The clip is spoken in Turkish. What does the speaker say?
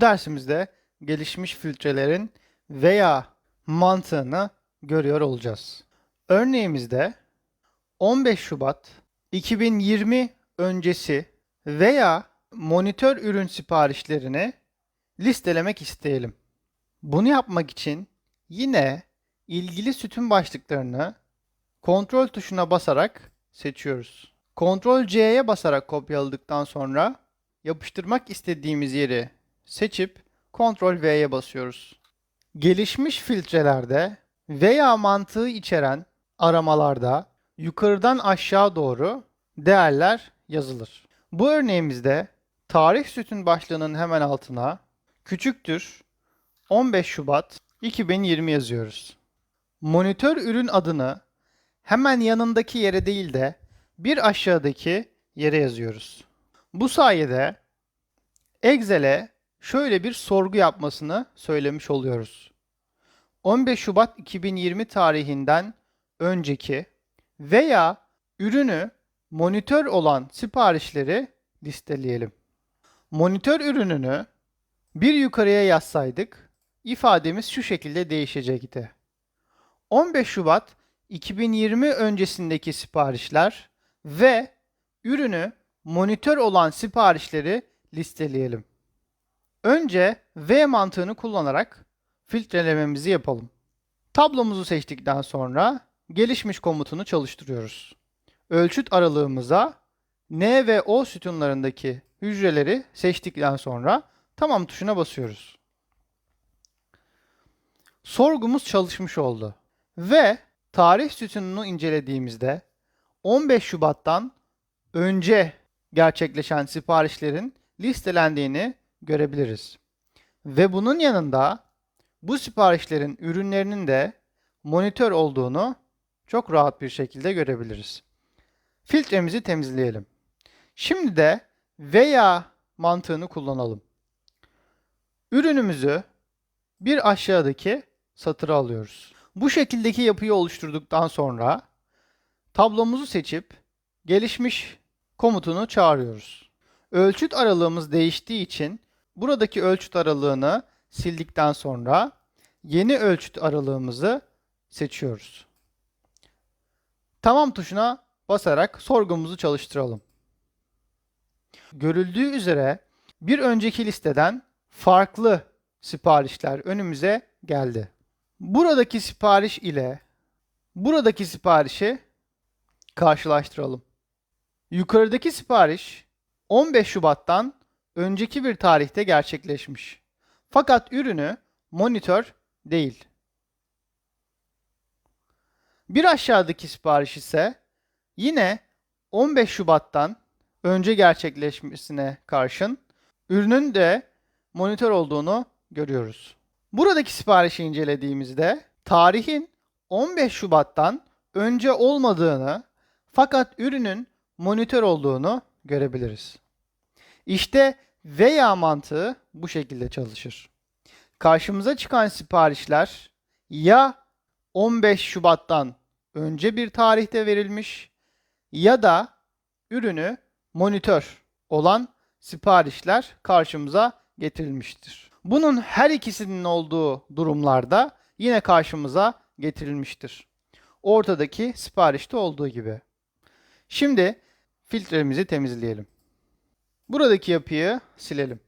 Bu dersimizde gelişmiş filtrelerin veya mantığını görüyor olacağız. Örneğimizde 15 Şubat 2020 öncesi veya monitör ürün siparişlerini listelemek isteyelim. Bunu yapmak için yine ilgili sütun başlıklarını kontrol tuşuna basarak seçiyoruz. Kontrol C'ye basarak kopyaladıktan sonra yapıştırmak istediğimiz yeri seçip Ctrl V'ye basıyoruz. Gelişmiş filtrelerde veya mantığı içeren aramalarda yukarıdan aşağı doğru değerler yazılır. Bu örneğimizde tarih sütun başlığının hemen altına küçüktür 15 Şubat 2020 yazıyoruz. Monitör ürün adını hemen yanındaki yere değil de bir aşağıdaki yere yazıyoruz. Bu sayede Excel'e şöyle bir sorgu yapmasını söylemiş oluyoruz. 15 Şubat 2020 tarihinden önceki veya ürünü monitör olan siparişleri listeleyelim. Monitör ürününü bir yukarıya yazsaydık ifademiz şu şekilde değişecekti. 15 Şubat 2020 öncesindeki siparişler ve ürünü monitör olan siparişleri listeleyelim. Önce V mantığını kullanarak filtrelememizi yapalım. Tablomuzu seçtikten sonra gelişmiş komutunu çalıştırıyoruz. Ölçüt aralığımıza N ve O sütunlarındaki hücreleri seçtikten sonra tamam tuşuna basıyoruz. Sorgumuz çalışmış oldu. Ve tarih sütununu incelediğimizde 15 Şubat'tan önce gerçekleşen siparişlerin listelendiğini görebiliriz. Ve bunun yanında bu siparişlerin ürünlerinin de monitör olduğunu çok rahat bir şekilde görebiliriz. Filtremizi temizleyelim. Şimdi de veya mantığını kullanalım. Ürünümüzü bir aşağıdaki satıra alıyoruz. Bu şekildeki yapıyı oluşturduktan sonra tablomuzu seçip gelişmiş komutunu çağırıyoruz. Ölçüt aralığımız değiştiği için buradaki ölçüt aralığını sildikten sonra yeni ölçüt aralığımızı seçiyoruz. Tamam tuşuna basarak sorgumuzu çalıştıralım. Görüldüğü üzere bir önceki listeden farklı siparişler önümüze geldi. Buradaki sipariş ile buradaki siparişi karşılaştıralım. Yukarıdaki sipariş 15 Şubat'tan önceki bir tarihte gerçekleşmiş. Fakat ürünü monitör değil. Bir aşağıdaki sipariş ise yine 15 Şubat'tan önce gerçekleşmesine karşın ürünün de monitör olduğunu görüyoruz. Buradaki siparişi incelediğimizde tarihin 15 Şubat'tan önce olmadığını fakat ürünün monitör olduğunu görebiliriz. İşte veya mantığı bu şekilde çalışır. Karşımıza çıkan siparişler ya 15 Şubat'tan önce bir tarihte verilmiş ya da ürünü monitör olan siparişler karşımıza getirilmiştir. Bunun her ikisinin olduğu durumlarda yine karşımıza getirilmiştir. Ortadaki siparişte olduğu gibi. Şimdi filtremizi temizleyelim. Buradaki yapıyı silelim.